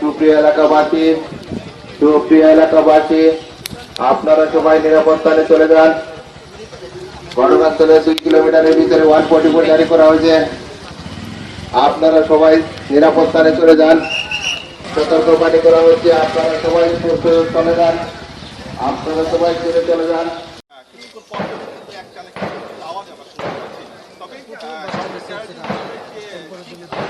সুপ্রিয় এলাকাবাসী সুপ্রিয় এলাকাবাসী, আপনারা সবাই নিরাপদ স্থানে চলে যান। ঘটনাস্থলে দুই কিলোমিটারের ভিতরে ওয়ান ফোর্টি ফোর জারি করা হয়েছে। আপনারা সবাই নিরাপদ স্থানে চলে যান। সতর্কবাণী করা হচ্ছে, আপনারা সবাই চলে যান। আপনারা সবাই চলে চলে যান। কিছুক্ষণ